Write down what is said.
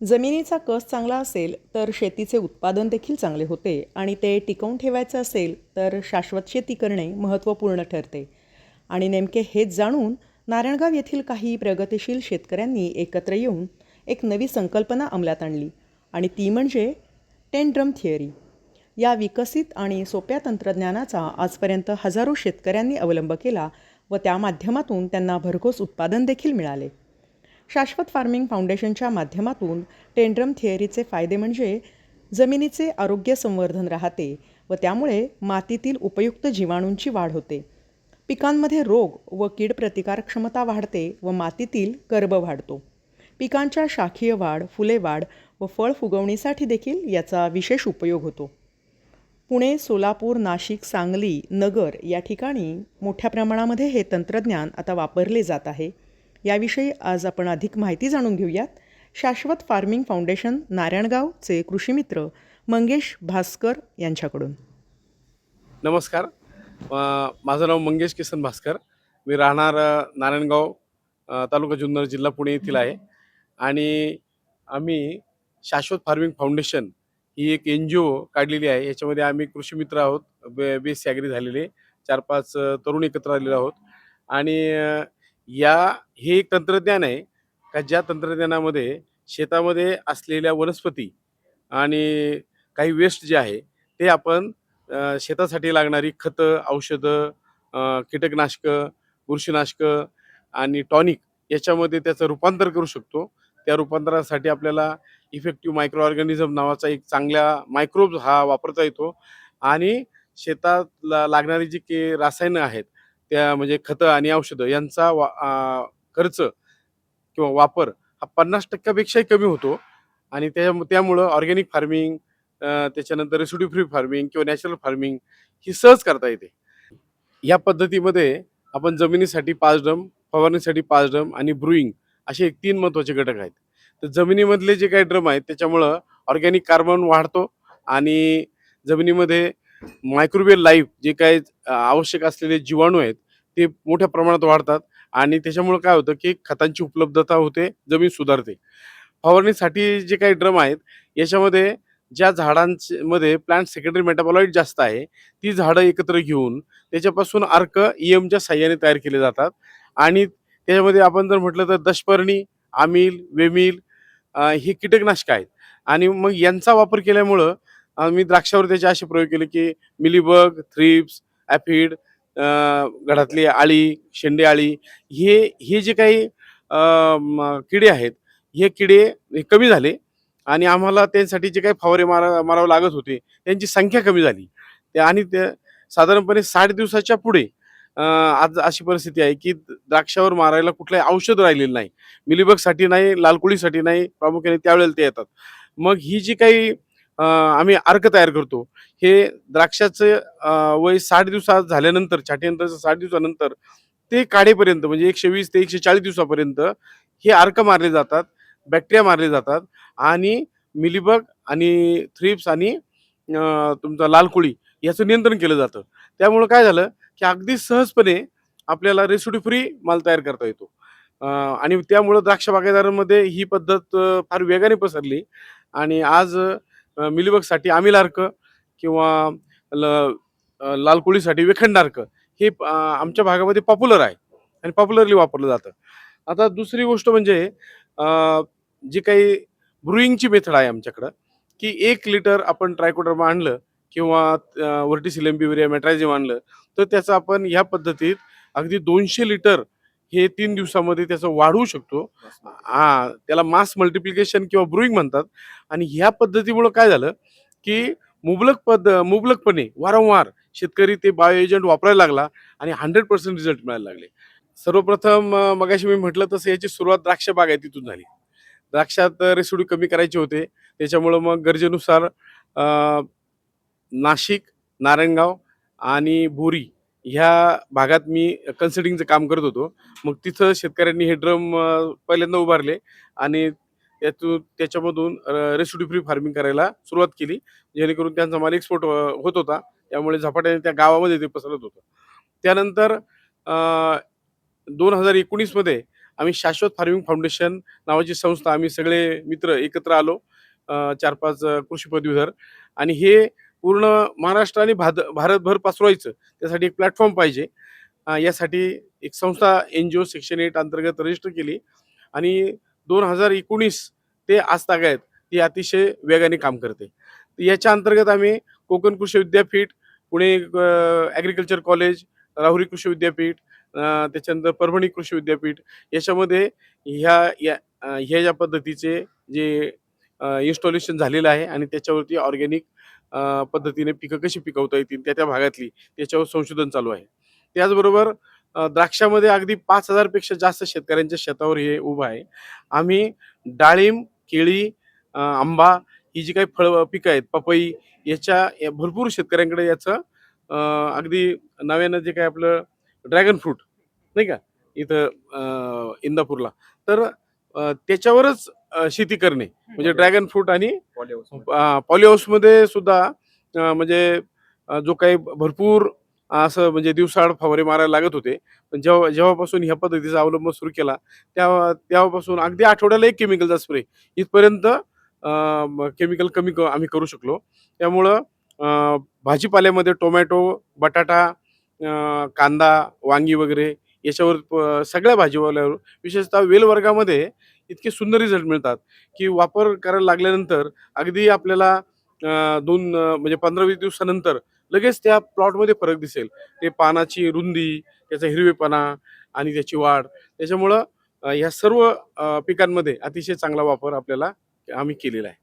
जमिनीचा कस चांगला असेल तर शेतीचे उत्पादन देखील चांगले होते आणि ते टिकवून ठेवायचं असेल तर शाश्वत शेती करणे महत्त्वपूर्ण ठरते. आणि नेमके हेच जाणून नारायणगाव येथील काही प्रगतिशील शेतकऱ्यांनी एकत्र येऊन एक नवी संकल्पना अंमलात आणली आणि ती म्हणजे टेंड्रम थिअरी. या विकसित आणि सोप्या तंत्रज्ञानाचा आजपर्यंत हजारो शेतकऱ्यांनी अवलंब केला व त्या माध्यमातून त्यांना भरघोस उत्पादन देखील मिळाले. शाश्वत फार्मिंग फाउंडेशनच्या माध्यमातून टेंड्रम थिअरीचे फायदे म्हणजे जमिनीचे आरोग्य संवर्धन राहते व त्यामुळे मातीतील उपयुक्त जीवाणूंची वाढ होते. पिकांमध्ये रोग व कीड प्रतिकार क्षमता वाढते व मातीतील कर्ब वाढतो. पिकांच्या शाखीय वाढ फुले वाढ व फळ फुगवणीसाठी देखील याचा विशेष उपयोग होतो. पुणे सोलापूर नाशिक सांगली नगर या ठिकाणी मोठ्या प्रमाणामध्ये हे तंत्रज्ञान आता वापरले जात आहे. याविषयी आज आपण अधिक माहिती जाणून घेऊयात. शाश्वत फार्मिंग फाउंडेशन नारायणगावचे कृषीमित्र मंगेश भास्कर यांच्याकडून. नमस्कार. माझं नाव मंगेश किसन भास्कर. मी राहणार नारायणगाव तालुका जुन्नर जिल्हा पुणे येथील आहे. आणि आम्ही शाश्वत फार्मिंग फाउंडेशन ही एक एन जी ओ काढलेली आहे. याच्यामध्ये आम्ही कृषीमित्र आहोत. बे बी एस ॲग्री झालेले चार पाच तरुण एकत्र आलेलो आहोत. आणि या हे एक तंत्रज्ञान आहे का ज्या तंत्रज्ञानामध्ये शेतामध्ये असलेल्या वनस्पती आणि काही वेस्ट जे आहे ते आपण शेतासाठी लागणारी खतं औषधं कीटकनाशकं बुरशीनाशकं आणि टॉनिक याच्यामध्ये त्याचं रूपांतर करू शकतो. त्या रूपांतरासाठी आपल्याला इफेक्टिव्ह मायक्रो ऑर्गॅनिझम नावाचा एक चांगला मायक्रोब्स हा वापरता येतो. आणि शेतात ला लागणारी जी के रसायनं आहेत त्या म्हणजे खतं आणि औषधं यांचा वा खर्च किंवा वापर हा पन्नास टक्क्यापेक्षाही कमी होतो. आणि त्या त्यामुळं ऑर्गॅनिक फार्मिंग त्याच्यानंतर रेसिड्यू फ्री फार्मिंग किंवा नॅचरल फार्मिंग ही सहज करता येते. या पद्धतीमध्ये आपण जमिनीसाठी पाच ड्रम फवारणीसाठी पाच ड्रम आणि ब्रुईंग असे एक तीन महत्त्वाचे घटक आहेत. तर जमिनीमधले जे काही ड्रम आहेत त्याच्यामुळं ऑर्गॅनिक कार्बन वाढतो आणि जमिनीमध्ये मायक्रोवेव्ह लाईफ जे काही आवश्यक असलेले जीवाणू आहेत ते मोठ्या प्रमाणात वाढतात आणि त्याच्यामुळं काय होतं की खतांची उपलब्धता होते जमीन सुधारते. फवारणीसाठी जे काही ड्रम आहेत याच्यामध्ये ज्या झाडांमध्ये प्लांट सेकंडरी मेटाबॉलाइट जास्त आहे ती झाडं एकत्र घेऊन त्याच्यापासून अर्क ईएमच्या साह्याने तयार केले जातात आणि त्याच्यामध्ये आपण जर म्हटलं तर दशपर्णी आमिल वेमिल हे कीटकनाशक आहेत आणि मग यांचा वापर केल्यामुळं मी द्राक्षावर त्याचे असे प्रयोग केले की मिलीबग थ्रिप्स ॲफिड घरातली आळी शेंडे आळी हे हे जे काही किडे आहेत हे किडे हे कमी झाले आणि आम्हाला त्यांसाठी जे काही फवारे मारा मारावं लागत होते त्यांची संख्या कमी झाली. ते आणि ते साधारणपणे साठ दिवसाच्या पुढे आज अशी परिस्थिती आहे की द्राक्षावर मारायला कुठलंही औषध राहिलेलं नाही. मिलीबगसाठी नाही लालकुळीसाठी नाही प्रामुख्याने त्यावेळेला ते येतात. मग ही जी काही आम्ही अर्क तयार करतो. हे द्राक्षाचं वय साठ दिवसात झाल्यानंतर छाटणीनंतर साठ दिवसानंतर ते काढेपर्यंत म्हणजे एकशे वीस ते एकशे चाळीस दिवसापर्यंत हे अर्क मारले जातात बॅक्टेरिया मारले जातात आणि मिलीबग आणि थ्रिप्स आणि तुमचा लालकुळी याचं नियंत्रण केलं जातं. त्यामुळं काय झालं की अगदी सहजपणे आपल्याला रेसिडी फ्री माल तयार करता येतो. आणि त्यामुळं द्राक्ष बागायदारांमध्ये ही पद्धत फार वेगाने पसरली आणि आज मिलीबगसाठी आमिलार्क किंवा ल अ, लालकुळीसाठी वेखंड अर्क हे आमच्या भागामध्ये पॉप्युलर आहे आणि पॉप्युलरली वापरलं जातं. आता दुसरी गोष्ट म्हणजे जी काही ब्रुईंगची मेथड आहे आमच्याकडं की एक लिटर आपण ट्रायकोडर्मा आणलं किंवा वर्टिसिलम बिवरिया मेट्रायझिम आणलं तर त्याचं आपण ह्या पद्धतीत अगदी दोनशे लिटर हे तीन दिवसामध्ये त्याचं वाढवू शकतो. हा त्याला मास मल्टिप्लिकेशन किंवा ब्रुईंग म्हणतात. आणि ह्या पद्धतीमुळं काय झालं की मुबलक पद मुबलकपणे वारंवार शेतकरी ते बायो एजंट वापरायला लागला आणि हंड्रेड पर्सेंट रिझल्ट मिळायला लागले. सर्वप्रथम मगाशी मी म्हटलं तसं याची सुरुवात द्राक्ष बागायतीतून झाली. द्राक्षात रेसिडू कमी करायचे होते. त्याच्यामुळं मग गरजेनुसार नाशिक नारायणगाव आणि बोरी ह्या भागात मी कन्सल्टिंगचं काम करत होतो. मग तिथं शेतकऱ्यांनी हे ड्रम पहिल्यांदा उभारले आणि त्यातून त्याच्यामधून रेसिड्यू फ्री फार्मिंग करायला सुरुवात केली. जेणेकरून त्यांचा माल एक्सपोर्ट होत होता. त्यामुळे झपाट्याने त्या गावामध्ये ते पसरत होतं. त्यानंतर दोन हजार एकोणीसमध्ये आम्ही शाश्वत फार्मिंग फाउंडेशन नावाची संस्था आम्ही सगळे मित्र एकत्र आलो. अ, चार पाच अ, कृषी पदवीधर. आणि हे पूर्ण महाराष्ट्र आणि भाद भारतभर पसरवायचं. त्यासाठी एक प्लॅटफॉर्म पाहिजे. यासाठी एक संस्था N G O section eight अंतर्गत रजिस्टर केली. आणि दोन हजार एकोणीस ते आज तागायत ती अतिशय वेगाने काम करते. याच्या अंतर्गत आम्ही कोकण कृषी विद्यापीठ पुणे ॲग्रिकल्चर कॉलेज राहुरी कृषी विद्यापीठ त्याच्यानंतर परभणी कृषी विद्यापीठ याच्यामध्ये ह्या या ह्या ज्या पद्धतीचे जे इन्स्टॉलेशन झालेलं आहे आणि त्याच्यावरती ऑर्गॅनिक पद्धतीने पिकं कशी पिकवता येतील त्या त्या भागातली त्याच्यावर संशोधन चालू आहे. त्याचबरोबर द्राक्षामध्ये अगदी पाच हजारपेक्षा जास्त शेतकऱ्यांच्या शेतावर हे उभं आहे. आम्ही डाळिंब केळी आंबा ही जी काही फळ पिकं आहेत पपई याच्या या भरपूर शेतकऱ्यांकडे याचं अगदी नव्यानं जे काही आपलं ड्रॅगन फ्रूट नाही का? इथं इंदापूरला. तर त्याच्यावरच शेती करणे. म्हणजे ड्रॅगन फ्रूट आणि पॉली हाऊसमध्ये सुद्धा म्हणजे जो काही भरपूर असं म्हणजे दिवसाआड फवारे मारायला लागत होते. पण जेव्हा जेव्हापासून ह्या पद्धतीचा अवलंब सुरू केला तेव्हा तेव्हापासून अगदी आठवड्याला एक केमिकलचा स्प्रे इथपर्यंत केमिकल कमी क आम्ही करू शकलो. त्यामुळं भाजीपाल्यामध्ये टोमॅटो बटाटा कांदा वांगी वगैरे याच्यावर प- सगळ्या भाजीवाल्यावर विशेषतः वेल वर्गामध्ये इतके सुंदर रिझल्ट मिळतात की वापर करायला लागल्यानंतर अगदी आपल्याला दोन म्हणजे पंधरा वीस दिवसानंतर लगेच त्या प्लॉटमध्ये फरक दिसेल. ते पानाची रुंदी त्याचा हिरवेपणा आणि त्याची वाढ. त्याच्यामुळं ह्या सर्व पिकांमध्ये अतिशय चांगला वापर आपल्याला आम्ही केलेला आहे.